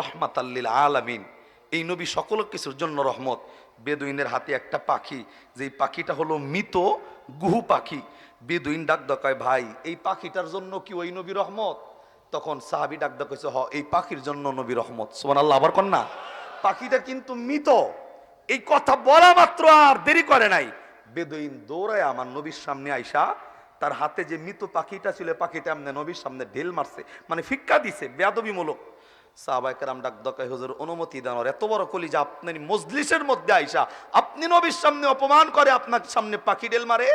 রহমাত আল্লিল আলামিন। এই নবী সকল কিছুর জন্য রহমত। বেদুইনের হাতে একটা পাখি, যেই পাখিটা হলো মৃত গুহু পাখি। বেদুইন ডাক দকায় ভাই, এই পাখিটার জন্য কি ওই নবী রহমত? তখন সাহাবি ডাক দকাইছে হ, এই পাখির জন্য নবী রহমত। সোমান আল্লাহ আবার কন্যা। পাখিটা কিন্তু মৃত। এই কথা বলা মাত্র আর দেরি করে নাই। বেদুইন দৌড়ায় আমার নবীর সামনে আইসা। তার হাতে যে মৃত পাখিটা ছিল, পাখিটা এমনি নবীর সামনে ঢেল মারছে। মানে ফিক্কা দিছে, বেয়াদবিমূলক। সাহাবাইকার ডাক দকাই হুজুর অনুমতি দেন এত বড় কলি যে আপনার মজলিসের মধ্যে আইসা, আপনি নবীর সামনে অপমান করে আপনার সামনে পাখি ডেল মারে।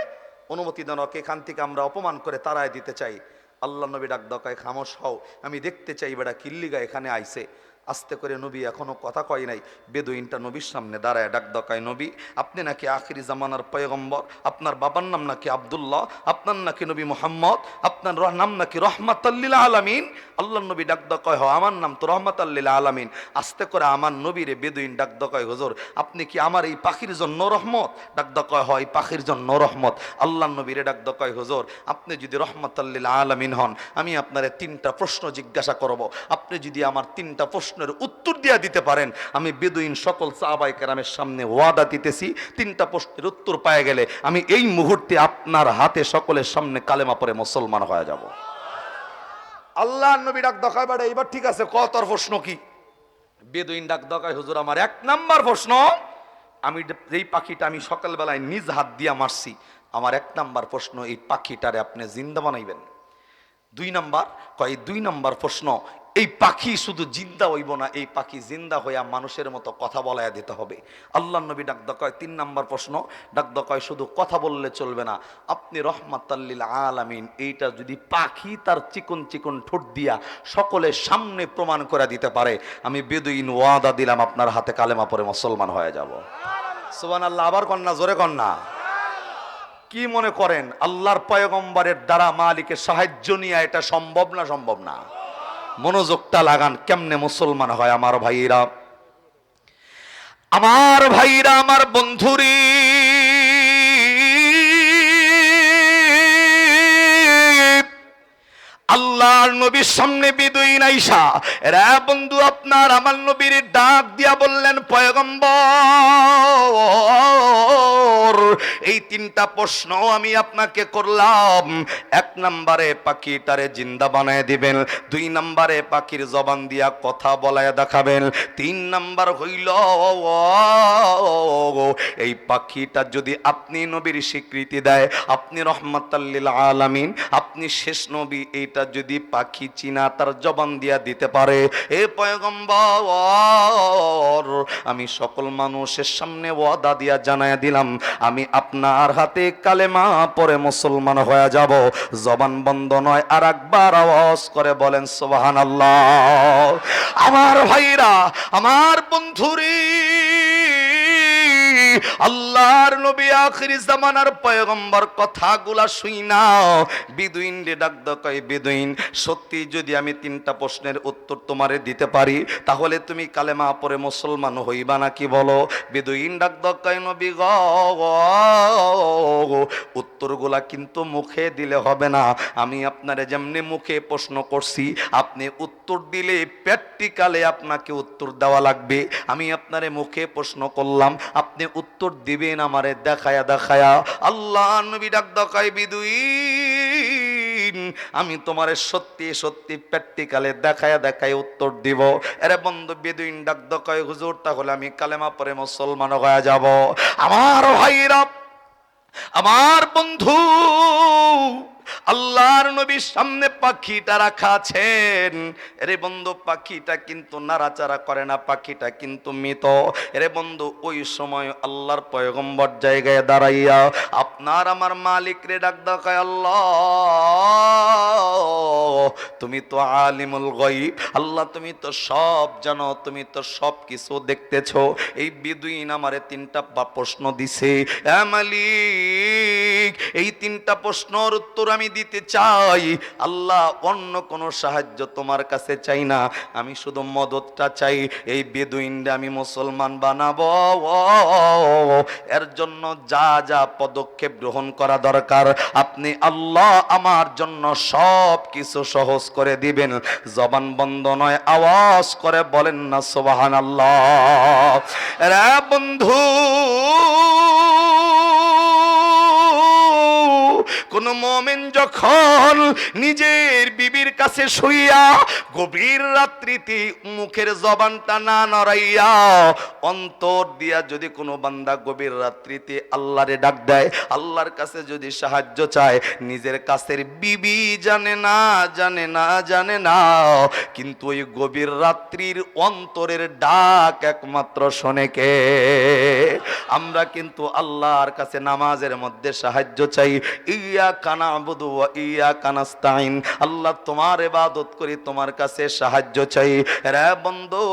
অনুমতি দেন ওকে, এখান থেকে আমরা অপমান করে তারায় দিতে চাই। আল্লাহ নবী ডাক দকায়, খামোশ হও, আমি দেখতে চাই বেড়া কিল্লিগা এখানে আইছে আস্তে করে নবী এখনও কথা কয় নাই। বেদুইনটা নবীর সামনে দাঁড়ায় ডাক দকায় নবী, আপনি নাকি আখিরি জামানার পয়গম্বর? আপনার বাবার নাম নাকি আব্দুল্লাহ? আপনার নাকি নবী মোহাম্মদ? আপনার নাম নাকি রহমাতাল্লিল আলামিন? আল্লাহ নবী ডাক দকায় হ, আমার নাম তো রহমাতাল্লিল আলামিন। আস্তে করে আমার নবীরে বেদুইন ডাক দকায় হজর, আপনি কি আমার এই পাখির জন্য রহমত? ডাক দকায় হয় পাখির জন্য রহমত। আল্লাহ নবীরে ডাক দকায় হজর, আপনি যদি রহমাতাল্লিল আলামিন হন, আমি আপনারে তিনটা প্রশ্ন জিজ্ঞাসা করব। আপনি যদি আমার তিনটা প্রশ্নের উত্তর দিয়া দিতে পারেন। আমি বেদুইন সকল সাহাবাই কেরামের সামনে ওয়াদা দিতেছি, তিনটা প্রশ্নের উত্তর পায়ে গেলে আমি এই মুহূর্তে আপনার হাতে সকলের সামনে কালেমা পরে মুসলমান হয়ে যাব। আল্লাহ নবী ডাক দকায় বাড়ে এবার ঠিক আছে কত আর প্রশ্ন কি? বেদুইন ডাক দকায় হুজুর, আমার এক নাম্বার প্রশ্ন, আমি যেই পাখিটা আমি সকালবেলায় নিজ হাত দিয়া মারছি, আমার এক নাম্বার প্রশ্ন, এই পাখিটারে আপনি জিন্দা বানাইবেন। দুই নাম্বার, কয়, দুই নাম্বার প্রশ্ন এই পাখি শুধু জিন্দা হইব না, এই পাখি জিন্দা হইয়া মানুষের মতো কথা বলাইয়া দিতে হবে। আল্লাহ নবী ডাক কয় তিন নম্বর প্রশ্ন ডাক কয় শুধু কথা বললে চলবে না। আপনি রহমাতাল্লিল আলামিন, এইটা যদি পাখি তার চিকন চিকন ঠোঁট দিয়া সকলের সামনে প্রমাণ করে দিতে পারে, আমি বেদুইন ওয়াদা দিলাম, আপনার হাতে কালেমা পরে মুসলমান হয়ে যাব। সোবান আল্লাহ আবার কন্যা, জোরে কন্যা। কি মনে করেন, আল্লাহর পয়গম্বরের দ্বারা মালিকের সাহায্য নিয়ে এটা সম্ভব না সম্ভব না? মনোযোগটা লাগান কেমনে মুসলমান হয় আমার ভাইরা? আমার ভাইরা আমার বন্ধুরি। আল্লাহর নবীর সামনে বিদুইন আইসা, এরা বন্ধু আপনার, আমার নবীর ডাক দিয়া বললেন, পয়গম্বর, এই তিনটা প্রশ্ন আমি আপনাকে করলাম। এক নম্বরে পাখিটারে জিন্দা বানায় দিবেন, দুই নম্বরে পাখির জবান দিয়া কথা বলায় দেখাবেন, তিন নাম্বার হইল, এই পাখিটা যদি আপনি নবীর স্বীকৃতি দেয়, আপনি রহমতাল্লিল আলামিন, আপনি শেষ নবী, এইটা যদি পাখি চিনা তার জবান দিয়া দিতে পারে এ পয়গম্বর, আমি সকল মানুষের সামনে ওয়াদা দিয়া জানায় দিলাম, আমি আপনার হাতে কালেমা পরে মুসলমান হয়ে যাব। জবান বন্ধ নয় আর একবার আওয়াজ করে বলেন সোবাহান আল্লাহ আমার ভাইরা, আমার বন্ধুরি আল্লাহর নবী আখিরি জামানার পয়গম্বর কথাগুলা শুই না বিদুইন রে ডাক দকাই বিদুইন, সত্যি যদি আমি তিনটা প্রশ্নের উত্তর তোমারে দিতে পারি, তাহলে তুমি কালেমা পরে মুসলমান হইবা নাকি বলো? বিদুইন ডাক দকাই নবী গ, উত্তরগুলা কিন্তু মুখে দিলে হবে না। আমি আপনারে যেমনি মুখে প্রশ্ন করছি, আপনি উত্তর দিলে প্র্যাকটিক্যালে আপনাকে উত্তর দেওয়া লাগবে। আমি আপনারে মুখে প্রশ্ন করলাম, আপনি উত্তর দিবেন আমারে, দেখায়া দেখায়া। আল্লাহ, নবী ডাক দকাই বিদুইন, আমি তোমারে সত্যি সত্যি প্র্যাকটিক্যালে দেখায়া, দেখায় উত্তর দিব। এরে বন্ধু, বেদুইন ডাক দকাই হুজুর, তাহলে আমি কালেমা পরে মুসলমান হয়ে যাব। আমার ভাইরা, আমার বন্ধু আল্লাহর নবীর সামনে পাখিটা রাখা আছেন। রে বন্ধু, পাখিটা কিন্তু নাড়াচাড়া করে না, পাখিটা কিন্তু মৃত। রে বন্ধু, ওই সময় আল্লাহর পয়গম্বর জায়গায় দাঁড়াইয়া আপনার আমার মালিক রে ডাক ডাকায় আল্লাহ, তুমি তো আলিমুল গয়ব। আল্লাহ, তুমি তো সব জানো, তুমি তো সব কিছু দেখতেছো। এই বিদুইন আমারে তিনটা প্রশ্ন দিছে, এ মালিক, এই তিনটা প্রশ্নের উত্তর আমি দিতে চাই। আল্লাহ অন্য কোনো সাহায্য তোমার কাছে চাই না। আমি শুধু মদতটা চাই, এই বেদুইনটা আমি মুসলমান বানাবো। এর জন্য যা যা পদক্ষেপ গ্রহণ করা দরকার, আপনি আল্লাহ আমার জন্য সব কিছু সহজ করে দিবেন। জবান বন্ধ নয়, আওয়াজ করে বলেন না সোবাহান আল্লাহ বন্ধু কোন মোমেন যখন নিজের বিবির কাছে শুইয়া গভীর রাত্রিতে মুখের জবানটা না নড়াইয়া অন্তর দিয়া যদি কোনো বান্দা গভীর রাত্রিতে আল্লাহরে ডাক দেয়, আল্লাহর কাছে যদি সাহায্য চায়, নিজের কাছের বিবি জানে না জানে না জানে না, কিন্তু ওই গভীর রাত্রির অন্তরের ডাক একমাত্র শোনে কে? আমরা কিন্তু আল্লাহর কাছে নামাজের মধ্যে সাহায্য চাই। আল্লাহ তোমার ইবাদত করি, তোমার কাছে সাহায্য চাই। রে বন্ধু,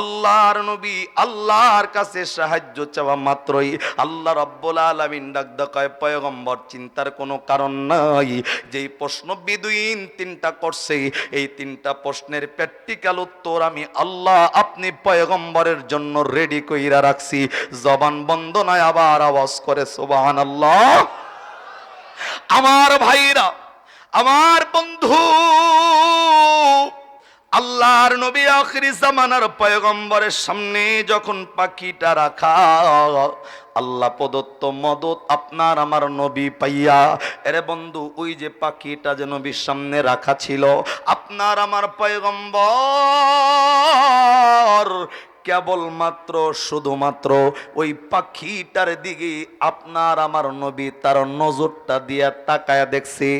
আল্লাহর নবী আল্লাহর কাছে সাহায্য চাওয়া মাত্রই। আল্লাহ রব্বুল আলামিন ডাক ডাকায় পয়গম্বর চিন্তার কোনো কারণ নাই। যেই প্রশ্ন বিদুইন তিনটা করছে, এই তিনটা প্রশ্নের প্র্যাকটিক্যাল উত্তর আমি আল্লাহ আপনি পয়গম্বরের জন্য রেডি কইরা রাখছি। জবান বন্ধ নয়, আবার আওয়াজ করে, সুবহানাল্লাহ। আমার ভাইরা, আমার বন্ধু, আল্লাহর নবী আখরি জামানার পয়গম্বরের সামনে যখন পাখিটা রাখা, আল্লাহ প্রদত্ত মদত আপনার আমার নবী পাইয়া, এরে বন্ধু, ওই যে পাখিটা যে নবীর সামনে রাখা ছিল, আপনার আমার পয়গম্বর কেবলমাত্র শুধুমাত্র ওই পাখিটার দিকে আপনার আমার নবী তার নজরটা দিয়া তাকায়া দেখছি।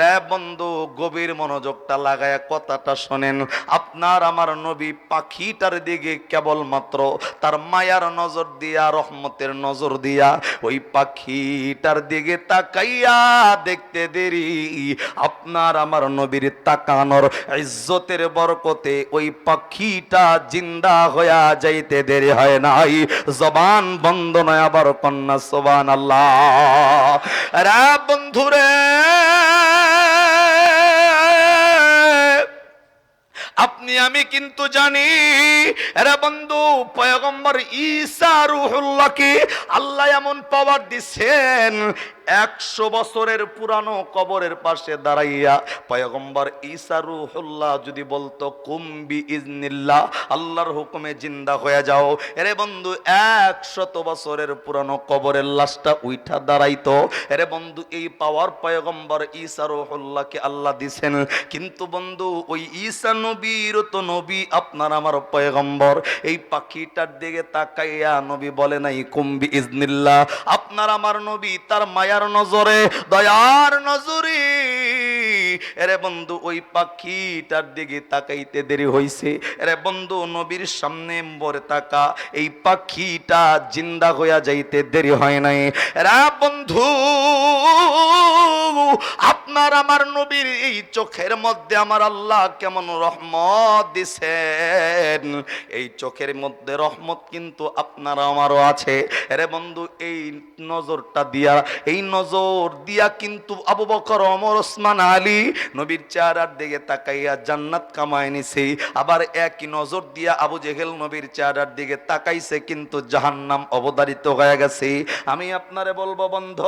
রে বন্ধু, গভীর মনোযোগটা লাগায়া কথাটা শোনেন। আপনার আমার নবী পাখিটার দিকে কেবলমাত্র তার মায়ার নজর দিয়া, রহমতের নজর দিয়া ওই পাখিটার দিকে তাকাইয়া দেখতে দেরি। আপনার আমার নবীর তাকানোর ইজ্জতের বরকতে ওই পাখিটা জিন্দা হইয়া যাইতে দেরি হয় নাই। জবান বন্ধ নয় আবার কন্যা সোবান আল্লাহ রে বন্ধুরে! আপনি, আমি কিন্তু জানি। এরা বন্ধু, পয়গম্বর ঈসা রুহুল্লাহকে আল্লাহ এমন পাওয়ার দিচ্ছেন, একশো বছরের পুরানো কবরের পাশে দাঁড়াইয়া। পয়গম্বর ঈসা রুহুল্লাহ যদি বলতো কুম্বি ইজনিল্লাহ আল্লাহর হুকুমে জিন্দা হয়ে যাও। এরে বন্ধু, একশত বছরের পুরানো কবরের লাশটা উইঠা দাঁড়াইতো। এরে বন্ধু, এই পাওয়ার পয়গম্বর ঈসা রুহুল্লাহকে আল্লাহ দিছেন। কিন্তু বন্ধু, ওই ঈসা নবীর তো নবী, আপনার আমার পয়গম্বর। এই পাখিটার দিকে তাকাইয়া নবী বলে নাই কুম্বি ইজনিল্লা আপনার আমার নবী, তার মায়ার নজরে, দয়ার নজরে এরে বন্ধু, ওই পাখিটার দিকে তাকাইতে দেরি হইছে। এরে বন্ধু, নবীর সামনে বরে তাকা। এই পাখিটা জিন্দা হইয়া যাইতে দেরি হয় নাই। এরা বন্ধু, আপনার আমার নবীর এই চোখের মধ্যে আমার আল্লাহ কেমন রহমত দিছেন? এই চোখের মধ্যে রহমত কিন্তু আপনার আমারও আছে। রে বন্ধু, এই নজরটা দিয়া, এই নজর দিয়া কিন্তু আবু বকর অমর ওসমান, আলী নবীর চেহারার দিকে তাকাইয়া জান্নাত কামায় নিছে। আবার একই নজর দিয়া আবু জেহেল নবীর চেহারার দিকে তাকাইছে, কিন্তু জাহান্নাম অবতারিত হয়ে গেছে। আমি আপনারে বলব, বন্ধ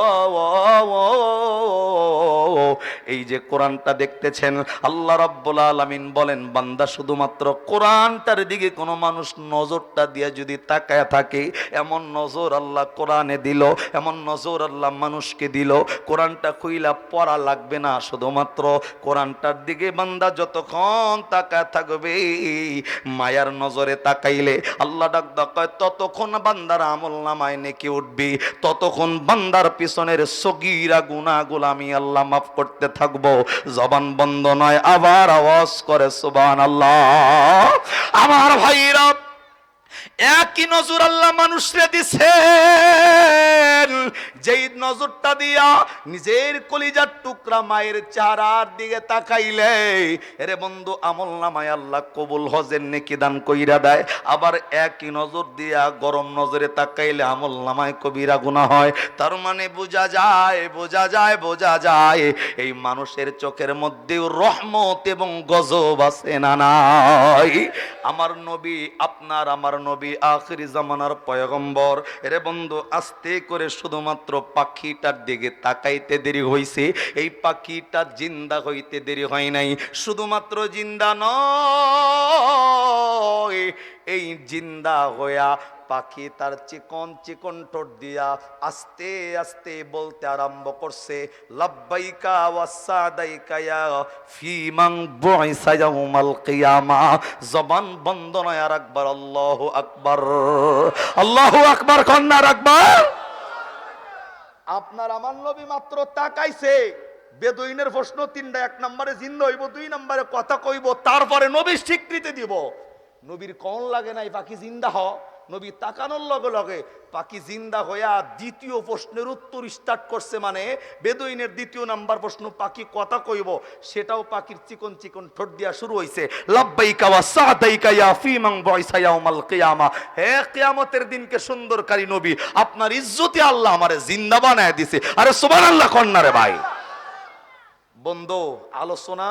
এই যে কোরআনটা দেখতেছেন, আল্লাহ রাব্বুল আলামিন বলেন, বান্দা শুধুমাত্র কোরআনটার দিকে কোনো মানুষ নজরটা দিয়ে যদি তাকায় থাকে, এমন নজর আল্লাহ কোরআনে দিল, এমন নজর আল্লাহ মানুষকে দিল। কোরআনটা খুইলা পড়া লাগবে না, শুধুমাত্র কোরআনটার দিকে বান্দা যতক্ষণ তাকায় থাকবে, মায়ার নজরে তাকাইলে আল্লাহ ডাক ডাকায়, ততক্ষণ বান্দার আমল নামায় নেকি উঠবে, ততক্ষণ বান্দার পিছনের সগিরা গুনাগুলো আমি আল্লাহ মাফ করতে থাকব। জবান বন্ধ নয়, আবার আওয়াজ করে সুবান আল্লাহ আমার ভাইরা একই নজর আল্লাহ মানুষরে দিছেন। যেই নজরটা দিয়া নিজের কলিজার টুকরা মায়ের চারার দিকে তাকাইলে, এরে বন্ধু, আমল নামায় আল্লাহ কবুল হজের নেকি দান কইরা দেয়। আবার একই নজর দিয়া গরম নজরে তাকাইলে আমল নামায় কবিরা গুণা হয়। তার মানে বোঝা যায় বোঝা যায় বোঝা যায়, এই মানুষের চোখের মধ্যেও রহমত এবং গজব আছে না নাই? আমার নবী, আপনার আমার নবী আখিরি জামানার পয়গম্বর। এরে বন্ধু, আস্তে করে শুধুমাত্র পাখিটার দিকে তাকাইতে দেরি হইছে। এই পাখিটা জিন্দা হইতে দেরি হয় নাই। শুধুমাত্র জিন্দা নয়, এই জিন্দা হইয়া পাখি তার চিকন চিকন ঠোঁট দিয়া আস্তে আস্তে বলতে আরম্ভ করছে, লাব্বাইকা ওয়াসাদাইকা ইয়া ফিমান বুইসা ইয়াউমাল কিয়ামা। জবান বন্ধ নয় আর আকবার আল্লাহু আকবার। আল্লাহু আকবার, কন্যার আকবার। আপনার আমার নবী মাত্র তাকাইছে, বেদুইনের প্রশ্ন তিনটা, এক নম্বরে জিন্দা হইব, দুই নম্বরে কথা কইব, তারপরে নবীর স্বীকৃতি দিব। নবীর কন লাগে নাই পাখি জিন্দা হ। নবী তাকানোর লগে লগে পাখি জিন্দা হইয়া দ্বিতীয় প্রশ্নের উত্তর স্টার্ট করছে মানে বেদুইনের দ্বিতীয় নাম্বার প্রশ্ন, পাখি কথা কইব, সেটাও পাখির চিকন চিকন ঠোঁট দিয়া শুরু হইছে। লাব্বাইকা ওয়া সাদাইকা ইয়া ফিমান বয়সা ইয়াউমাল কিয়ামা। হে কিয়ামতের দিনকে সুন্দরকারী নবী, আপনার ইজ্জতে আল্লাহ আমারে জিন্দা বানায় দিছে। আরে সুবহানাল্লাহ কন্যারে ভাই। বন্ধু, আলোচনা